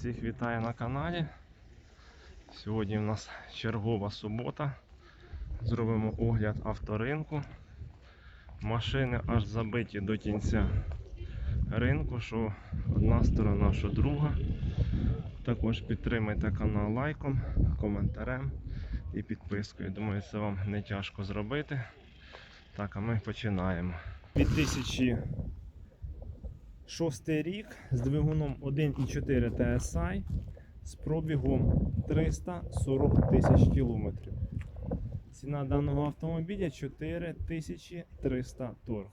Всіх вітаю на каналі. Сьогодні у нас чергова субота. Зробимо огляд авторинку. Машини аж забиті до кінця ринку, що одна сторона, що друга. Також підтримайте канал лайком, коментарем і підпискою. Думаю, це вам не тяжко зробити. Так, а ми починаємо. 2006 рік з двигуном 1,4 TSI з пробігом 340 тисяч кілометрів. Ціна даного автомобіля 4300 торг.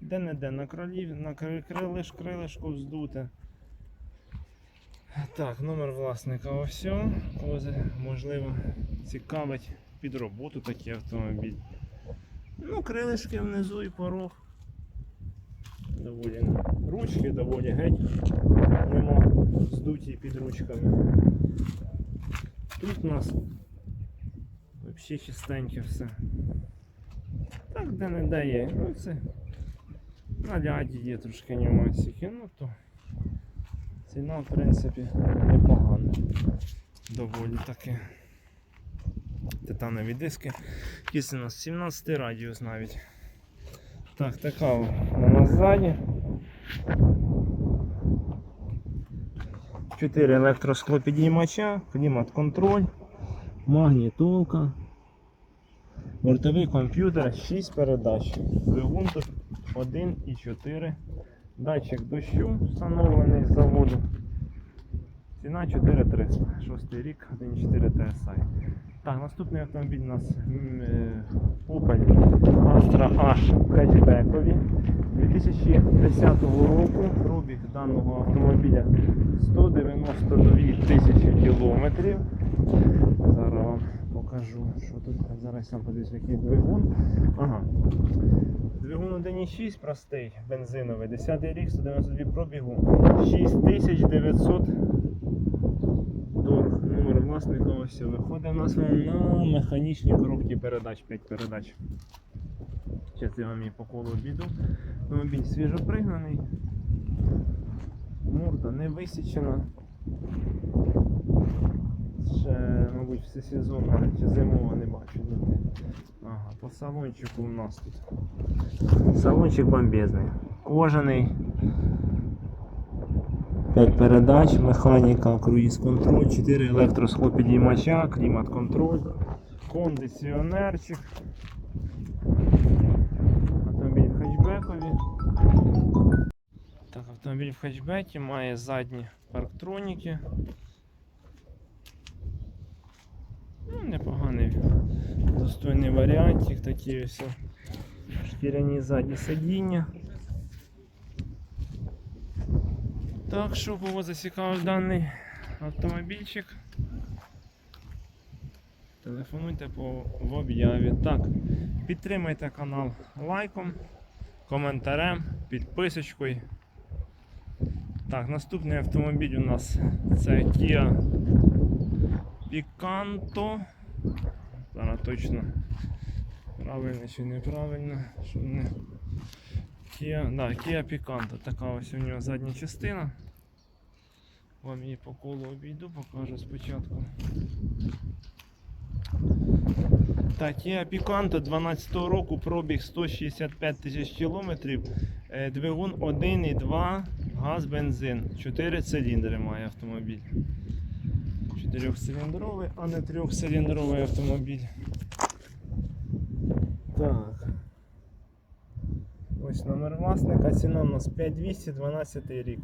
Де-не-де на крилів, на крилиш, крилишко вздуте. Так, номер власника ось. Кого за- можливо цікавить під роботу такий автомобіль. Ну, крилишки внизу і порог. Доволі ручки доволі геть. Нема здуті під ручками. Тут у нас взагалі чистеньке все. Так, де не дає. Ну це на ляді є трошки нюансики, ну то ціна в принципі непогана. Доволі таки. Титанові диски. Якийсь у нас 17 радіус навіть. Так, така нас ззаді. 4 електросклопідіймача, клімат-контроль, магнітолка, бортовий комп'ютер, 6 передач. Двигун тут 1,4. Датчик дощу встановлений з заводу. Ціна 4300. 6 рік, 1,4 TSI. Так, наступний автомобіль у нас е, Opel Astra H хетчбекові 2010 року. Пробіг даного автомобіля 192 тисячі кілометрів. Зараз вам покажу, що тут. Зараз сам подивлюсь, який двигун. Ага. Двигун 1.6 простий, бензиновий, 10 рік, 192 пробігу, 6900 торг. Номер власника ось виходить у нас на механічні коробки передач, 5 передач. Зараз я вам її по колу обійду. Автомобіль свіжопригнаний. Морда не висічена. Ще, мабуть, всесезонна чи зимова не бачу. Ага, по салончику у нас тут. Салончик бомбезний. Кожаний. 5 передач, механіка, круїз контроль, 4 електросхлопідіймача, клімат контроль, кондиціонерчик. Автомобіль в хетчбекі має задні парктроніки. Ну, непоганий достойний варіантик, такі ось шкіряні задні сидіння. Так що кого зацікавив даний автомобільчик. Телефонуйте по в об'яві. Так, підтримайте канал лайком, коментарем, підписочкою. Так, наступний автомобіль у нас це Kia Picanto. Зараз точно правильно чи неправильно, щоб не Kia, да, Kia Picanto. Така ось у нього задня частина. Вам її по колу обійду, покажу спочатку. Так, Kia Picanto 12 року, пробіг 165 тисяч кілометрів, е, двигун 1,2, газ, бензин, 4 циліндри має автомобіль. Чотирьохциліндровий, а не трьохциліндровий автомобіль. Так. Ось номер власника, ціна у нас 5200, 12 рік.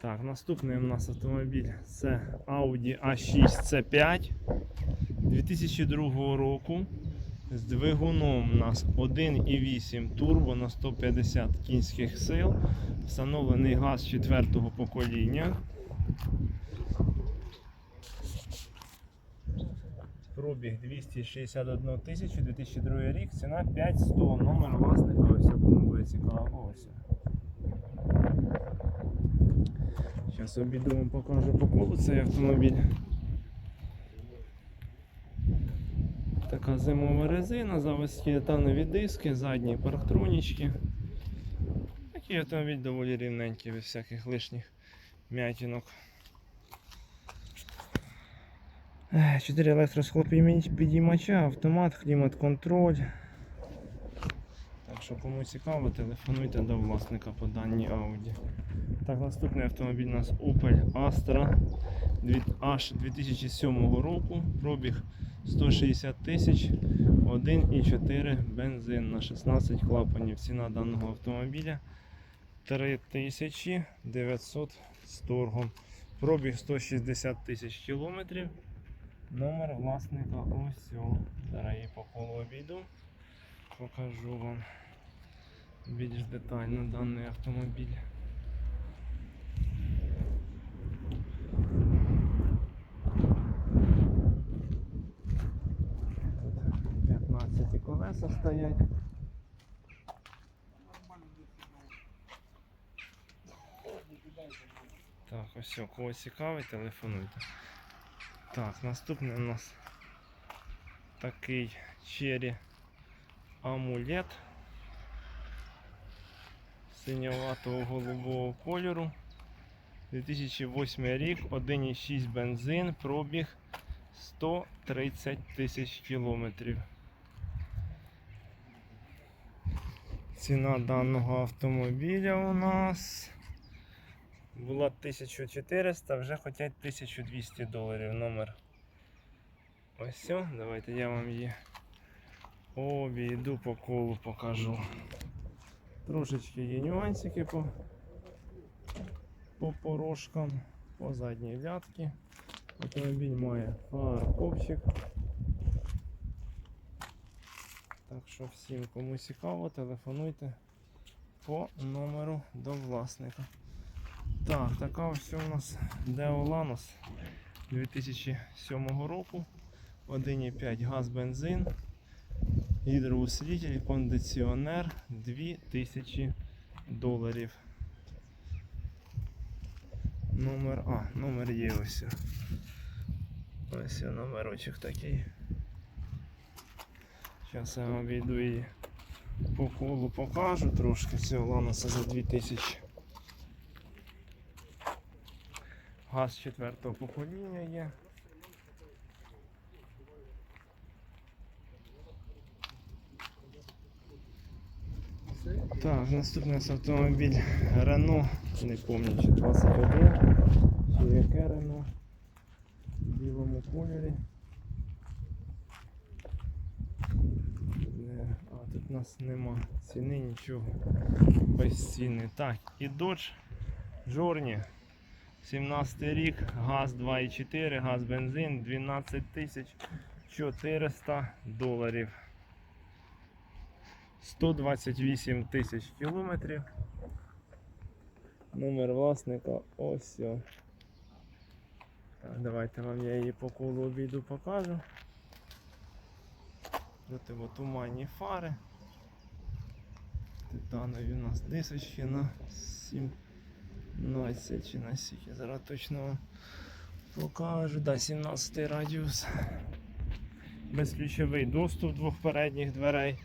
Так, наступний у нас автомобіль це Audi A6 C5 2002 року. З двигуном у нас 1,8 турбо на 150 кінських сил. Встановлений газ 4-го покоління. Пробіг 261 тисячу, 2002 рік, ціна 5100, номер власника, ось кому буде цікаво. Зараз обіду вам покажу по колу цей автомобіль. Така зимова резина, заводські титанові диски, задні парктронічки. Такий автомобіль доволі рівненький, без всяких лишніх м'ятінок. 4 електросхлопідіймача, автомат, клімат-контроль. Так що кому цікаво, телефонуйте до власника по даній Audi. Так, наступний автомобіль у нас Opel Astra аж 2007 року. Пробіг 160 тисяч, 1,4 бензин на 16 клапанів. Ціна даного автомобіля 3900 з торгом. Пробіг 160 тисяч кілометрів. Номер власника ось. Зараз я по колу обійду. Покажу вам більш детально даний автомобіль. Тут 15 колеса стоять. Так, ось кого цікавить, телефонуйте. Так, наступний у нас такий черрі амулет синьоватого голубого кольору. 2008 рік, 1,6 бензин, пробіг 130 тисяч кілометрів. Ціна даного автомобіля у нас була 1400, вже хотять 1200 доларів номер. Ось все, давайте я вам її обійду по колу покажу. Трошечки є нюансики по, по порошкам, по задній лятки. Автомобіль має фаркопчик. Так що всім кому цікаво, телефонуйте по номеру до власника. Так, така ось у нас Lanos 2007 року. 1,5 газ бензин, гідроусилитель, кондиціонер 2000 доларів. Номер, а, номер є ось. Ось номерочок такий. Зараз я вам обійду її по колу покажу трошки цього ланоса за 2000. Газ четвертого покоління є. Так, наступний автомобіль Renault, не пам'ятаю, чи 21, чи яке Renault в білому кольорі. Де- А, тут у нас нема ціни, нічого. Без ціни. Так, і Dodge Journey. 17 рік, газ 2,4, газ бензин 12 тисяч 400 доларів. 128 тисяч кілометрів. Номер власника ось. Так, давайте вам я її по колу обійду покажу. Тут от туманні фари. Титанові у нас дисочки на 17 чи на скільки. Зараз точно вам покажу. Да, 17 радіус. Безключовий доступ двох передніх дверей.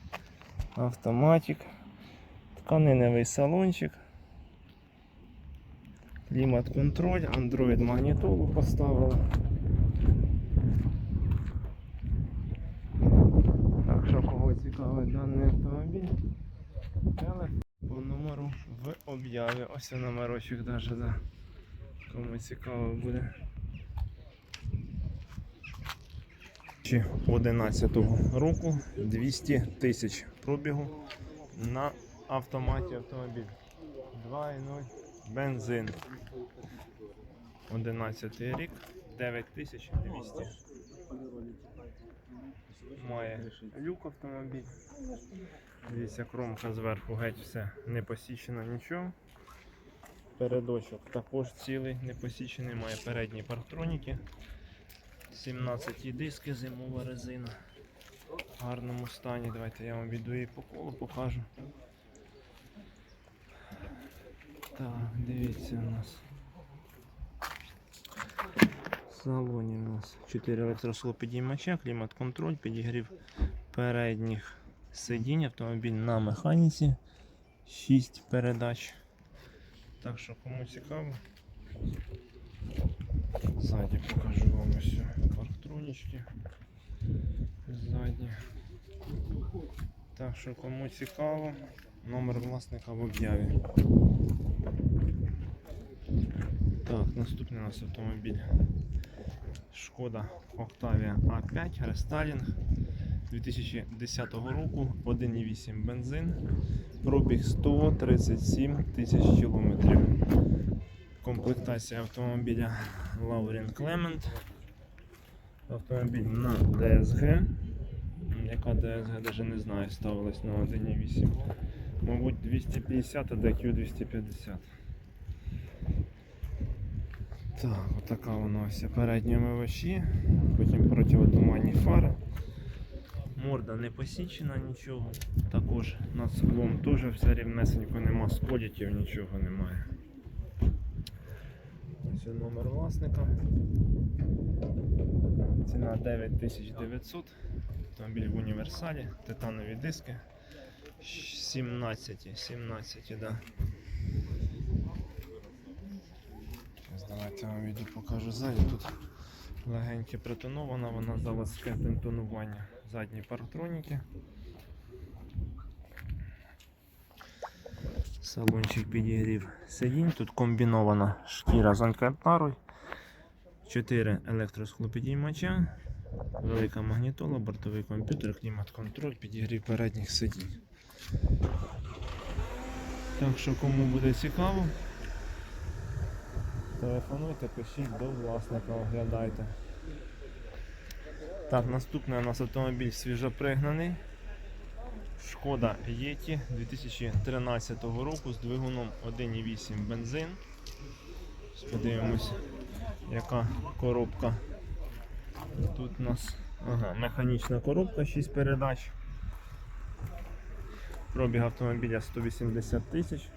Автоматик. Тканиневий салончик. Клімат контроль, Android магнітолу поставили. Так що кого даний автомобіль, телефон по номеру в об'яві. Ось номерочок даже, да. Кому цікаво буде. Чи 11 року 200 тисяч пробігу на автоматі автомобіль. 2.0 бензин. 11 рік, 9200. Має люк автомобіль. Дивіться, кромка зверху геть все не посічено нічого. Передочок також цілий, не посічений, має передні парктроніки. 17 диски, зимова резина. В гарному стані. Давайте я вам віду її по колу покажу. Так, дивіться у нас. В салоні у нас 4 електросхлопідіймача, клімат-контроль, підігрів передніх сидінь, автомобіль на механіці, 6 передач. Так що кому цікаво, Ззаді покажу вам ось парктронічки. Ззаді. Так що кому цікаво, номер власника в об'яві. Так, наступний у нас автомобіль. Шкода Octavia A5 рестайлінг 2010 року, 1,8 бензин, пробіг 137 тисяч кілометрів. Комплектація автомобіля Laurin Clement. Автомобіль на DSG. Яка DSG, навіть не знаю, ставилась на 1,8. Мабуть 250, а DQ 250. Так, отака вона ось передні омивачі, потім противотуманні фари. Морда не посічена нічого. Також над склом теж все рівнесенько нема, сколітів нічого немає. Ось номер власника. Ціна 9900. Автомобіль в універсалі, титанові диски. 17, 17, да. Ось Давайте я вам відео покажу ззаді. Тут легеньке притонована, вона заводське тонування. Задні парктроніки. Салончик підігрів сидінь. Тут комбінована шкіра з алькантарою. 4 електросхлопідіймача, велика магнітола, бортовий комп'ютер, клімат-контроль, підігрів передніх сидінь. Так що кому буде цікаво, телефонуйте, пишіть до власника, оглядайте. Так, наступний у нас автомобіль свіжопригнаний. Шкода Єті 2013 року з двигуном 1,8 бензин. Подивимось, яка коробка. Тут у нас ага, механічна коробка, 6 передач. Пробіг автомобіля 180 тисяч.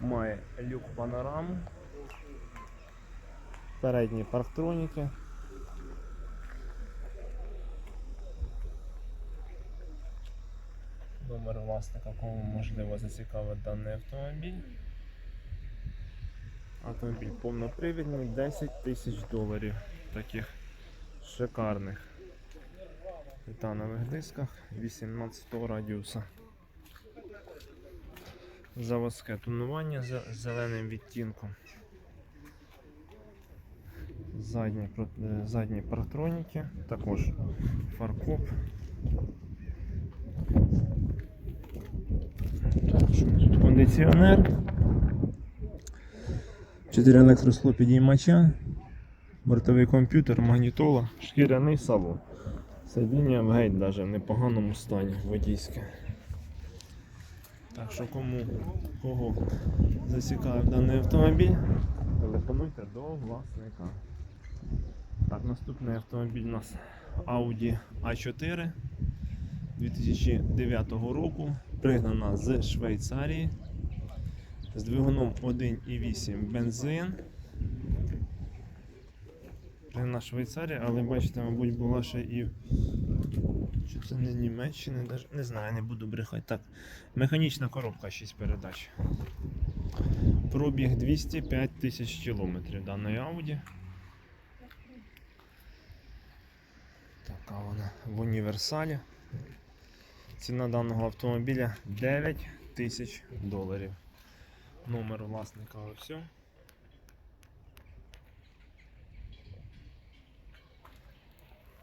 Має люк панораму. Передні парктроніки. Номер власника, кому можливо зацікавить даний автомобіль. Автомобіль повнопривідний, 10 тисяч доларів. Таких шикарних титанових дисках 18 радіуса. Заводське тонування з зеленим відтінком. Задні, е, задні парктроніки, також фаркоп. Кондиціонер. 4 електросхлопідіймача, бортовий комп'ютер, магнітола, шкіряний салон. Сидіння в геть навіть в непоганому стані водійське. Так що кому кого зацікавив даний автомобіль, телефонуйте до власника. Так, наступний автомобіль у нас Audi A4 2009 року, пригнана з Швейцарії з двигуном 1,8 бензин. Пригнана Швейцарія, але бачите, мабуть, була ще і чи це не Німеччини, даже, не знаю, не буду брехати. Так, механічна коробка 6 передач. Пробіг 205 тисяч кілометрів даної Audi. Така вона в універсалі. Ціна даного автомобіля 9 тисяч доларів. Номер власника ось.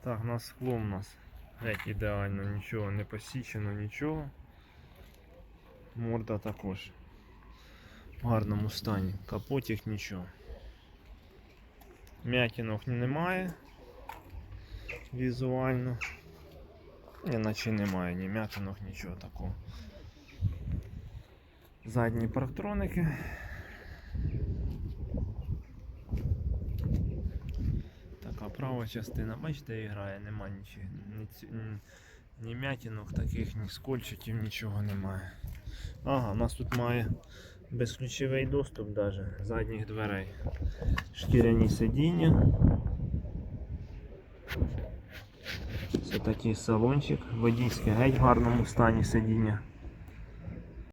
Так, на скло у нас геть ідеально, нічого не посічено, нічого. Морда також в гарному стані. Капотів нічого. М'ятінок немає візуально. Ні, наче немає ні м'ятинок, нічого такого. Задні парктроники. Така права частина, бачите, і грає, нема нічого. Ні, ні, м'ятинок таких, ні скольчиків, нічого немає. Ага, у нас тут має безключовий доступ даже задніх дверей. Шкіряні сидіння. Такий салончик, водійське геть в гарному стані сидіння.